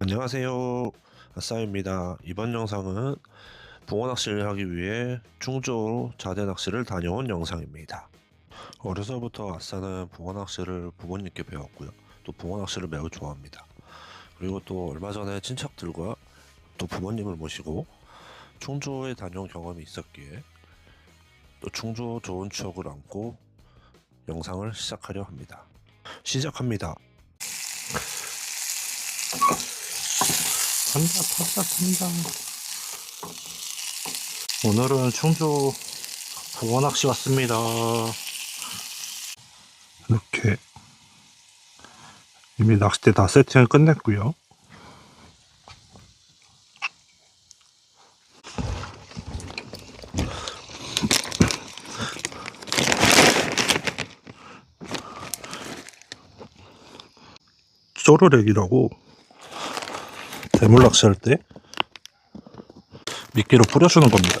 안녕하세요. 아싸입니다. 이번 영상은 붕어 낚시를 하기 위해 충주로 자대 낚시를 다녀온 영상입니다. 어려서부터 아싸는 붕어 낚시를 부모님께 배웠고요. 또 붕어 낚시를 매우 좋아합니다. 그리고 또 얼마 전에 친척들과 또 부모님을 모시고 충주에 다녀온 경험이 있었기에 또 충주 좋은 추억을 안고 영상을 시작하려 합니다. 시작합니다 탄다 탄다 탄다. 오늘은 충주 붕어 낚시 왔습니다. 이렇게 이미 낚싯대 다 세팅을 끝냈고요. 쪼르렉이라고 대물 낚시 할 때 미끼로 뿌려주는 겁니다.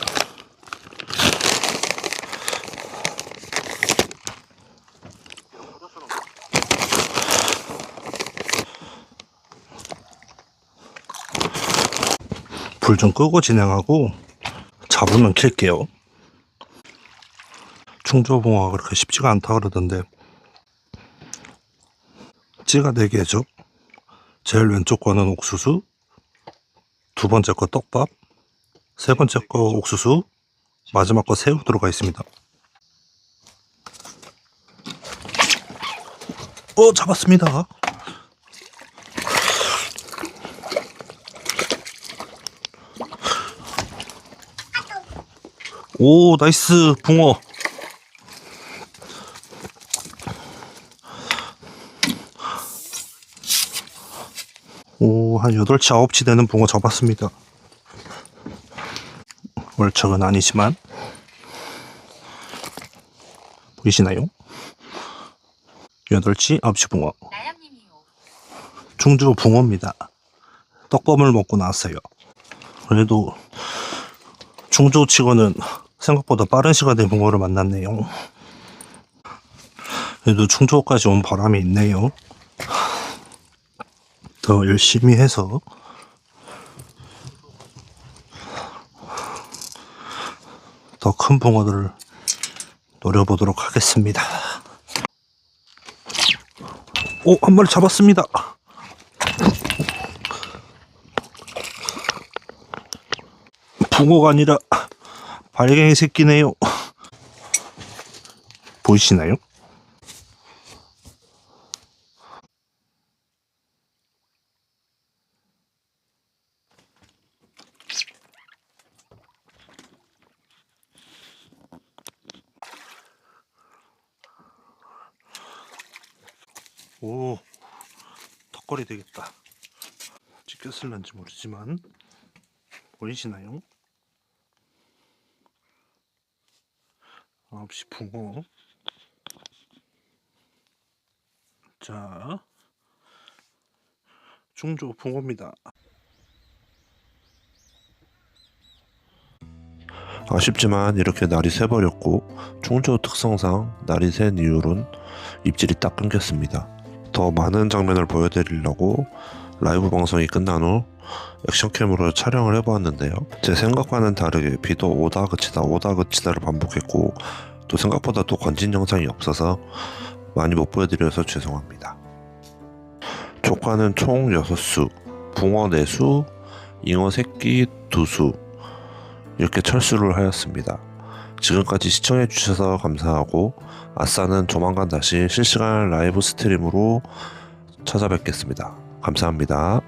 불 좀 끄고 진행하고 잡으면 킬게요. 충조봉화가 그렇게 쉽지가 않다 그러던데 찌가 4개죠. 제일 왼쪽 거는 옥수수, 두 번째 거 떡밥, 세 번째 거 옥수수, 마지막 거 새우 들어가 있습니다. 어, 잡았습니다. 오, 나이스, 붕어. 오, 한 8치, 9치 되는 붕어 잡았습니다. 월척은 아니지만, 보이시나요? 8치, 9치 붕어. 충주 붕어입니다. 떡밥을 먹고 나왔어요. 그래도 충주 치고는 생각보다 빠른 시간에 붕어를 만났네요. 그래도 충주까지 온 바람이 있네요. 더 열심히 해서 더 큰 붕어들을 노려보도록 하겠습니다. 오, 한 마리 잡았습니다. 붕어가 아니라 발갱이 새끼네요. 보이시나요? 오, 턱걸이 되겠다. 찍혔을런지 모르지만 보이시나요? 9시 붕어. 자, 중조 붕어입니다. 아쉽지만 이렇게 날이 새버렸고 충주 특성상 날이 샌 이후론 입질이 딱 끊겼습니다. 더 많은 장면을 보여드리려고 라이브 방송이 끝난 후 액션캠으로 촬영을 해보았는데요. 제 생각과는 다르게 비도 오다 그치다 오다 그치다를 반복했고 또 생각보다 또 건진 영상이 없어서 많이 못 보여드려서 죄송합니다. 조과는 총 6수, 붕어 4수, 잉어 새끼 2수 이렇게 철수를 하였습니다. 지금까지 시청해주셔서 감사하고 아싸는 조만간 다시 실시간 라이브 스트림으로 찾아뵙겠습니다. 감사합니다.